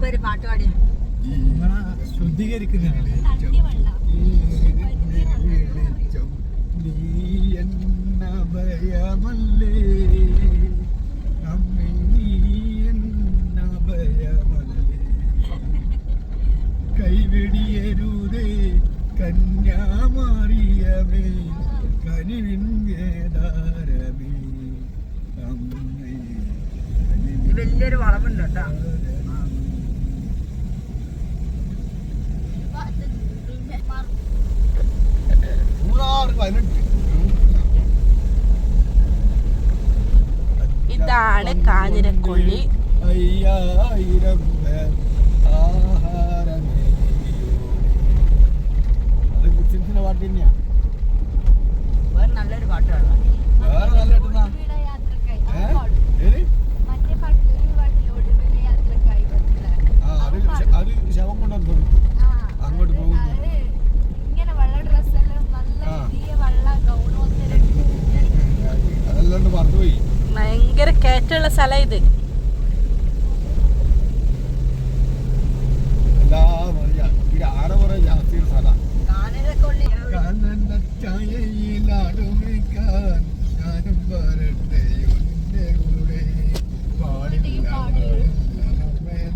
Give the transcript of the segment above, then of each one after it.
ബാബ ഒരു പാട്ട് പാടിയ. ശുദ്ധീകരിക്കുന്നതാണ് ഭയമല്ലേ അമ്മേ നീ എന്ന ഭയമല്ലേ കൈവെടിയരുതേ കന്യാമാറിയമേ കനിവിൻ വേദാരമേ അമ്മേ വലിയൊരു വളവുണ്ട് കേട്ടോ. പതിനെട്ട്. ഇതാണ് കാഞ്ഞിരക്കൊള്ളി അയ്യായിരം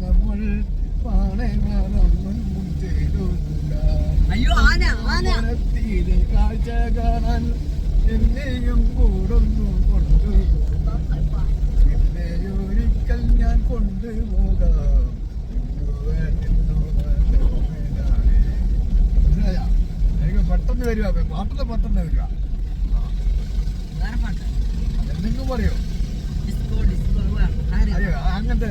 നമ്മൾ പാടെ സ്ഥലം ഇത്. അയ്യോ ആന ആന. കാഴ്ച കാണാൻ എന്നെയും കൂടൊന്നു കൊണ്ടുപോകാം പെട്ടെന്ന് വരിക പാട്ടിലെ പെട്ടെന്ന് വരിക എന്തെങ്കിലും പറയോ? അയ്യോ അങ്ങനത്തെ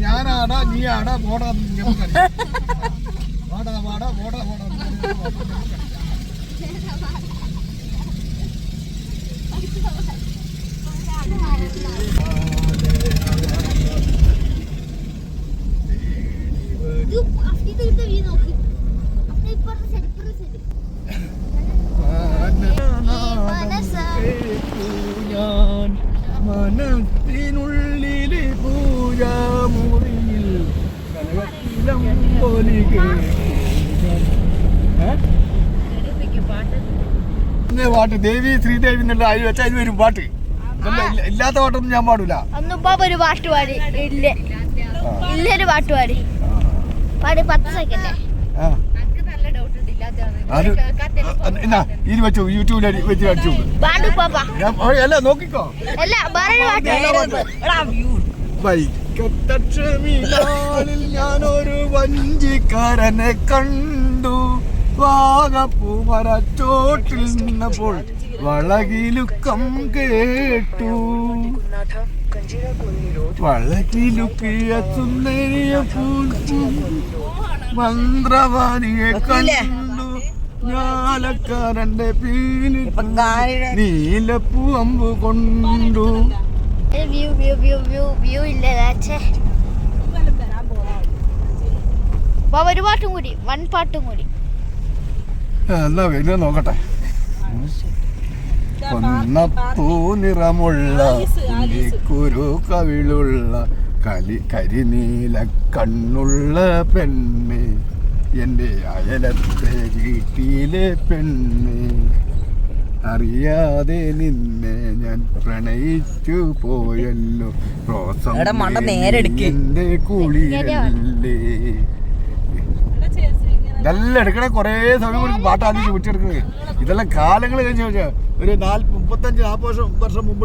ഞാനാടാ നീ ആടാ പോടാ പാടാ പാടാ പോടാ പോടാ എന്ന് പറഞ്ഞ് നമുക്കറിയാം. ഞാൻ മനത്തിനുള്ളിലെ പൂജാമുറിയിൽ കനകത്തിലം പോലെ പാട്ട്. ദേവി ശ്രീദേവി എന്നുള്ള അതിൽ വെച്ചാൽ അതിൽ വരും പാട്ട്. ഇല്ലാത്ത പാട്ടൊന്നും ഞാൻ പാടൂല അന്നുപ്പാ ഒരു പാട്ട് പാടി. ഇല്ല. ഇല്ലൊരു പാട്ട് പാടി. ഇത് വെച്ചു യൂട്യൂബിൽ വെച്ച് അടിച്ചു അല്ല നോക്കിക്കോ ഞാനൊരു വഞ്ചിക്കാരനെ കണ്ടു. വാഗപ്പൂ മരച്ചോട്ടിൽ നിന്നപ്പോൾ വളകിലുക്കം കേട്ടു. വളകിലുക്കിയ സുന്ദരിയ മന്ത്രവാദിയെ കണ്ടു. ഞാലക്കാരന്റെ പീലി നീലപ്പൂ അമ്പു കൊണ്ടു. View view view view view ഇല്ല ഒരു പാട്ടും കൂടി വൺ പാട്ടും കൂടി. എന്നാ വരുന്ന നോക്കട്ടെ. കൊന്നപ്പൂ നിറമുള്ള കുരു കവിളുള്ള കലി കരിനീല കണ്ണുള്ള പെണ്ണ്. എന്റെ അയലത്തെ വീട്ടിലെ പെണ്ണ്. അറിയാതെ നിന്നെ ഞാൻ പ്രണയിച്ചു പോയല്ലോ. റോസം എടാ, മണ്ട ഇതെല്ലാം എടുക്കണേ കുറേ സമയം കൊടുക്കും പാട്ട് ആദ്യം ചുറ്റിയെടുക്കുന്നത് ഇതെല്ലാം കാലങ്ങൾ കഴിഞ്ഞ് ഒരു നാല് മുപ്പത്തഞ്ച് നാൽപ്പത് വർഷം വർഷം മുമ്പ്